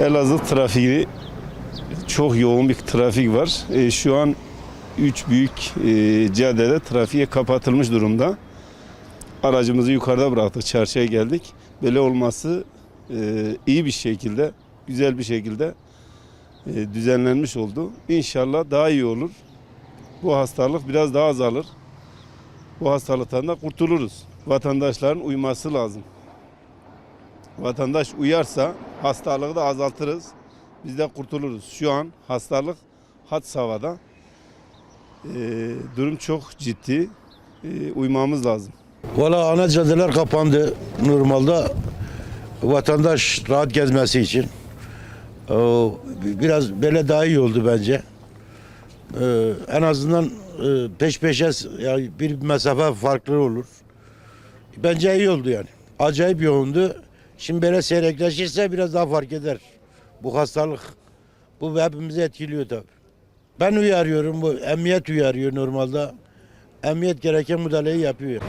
Elazığ trafiği çok yoğun bir trafik var. E, şu an üç büyük e, caddede trafiğe kapatılmış durumda. Aracımızı yukarıda bıraktık, çarşıya geldik. Böyle olması e, iyi bir şekilde, güzel bir şekilde düzenlenmiş oldu. İnşallah daha iyi olur. Bu hastalık biraz daha azalır. Bu hastalıktan da kurtuluruz. Vatandaşların uyması lazım. Vatandaş uyarsa hastalığı da azaltırız. Biz de kurtuluruz. Şu an hastalık had savada. Ee, durum çok ciddi. Ee, uymamız lazım. Valla ana caddeler kapandı normalde vatandaş rahat gezmesi için. O, Biraz böyle daha iyi oldu bence. Ee, en azından e, peş peşe yani bir mesafe farklı olur. Bence iyi oldu yani. Acayip yoğundu. Şimdi böyle seyrekleşirse biraz daha fark eder. Bu hastalık. Bu hepimizi etkiliyor tabii. Ben uyarıyorum bu emniyet uyarıyor normalde. Emniyet gereken müdahaleyi yapıyor.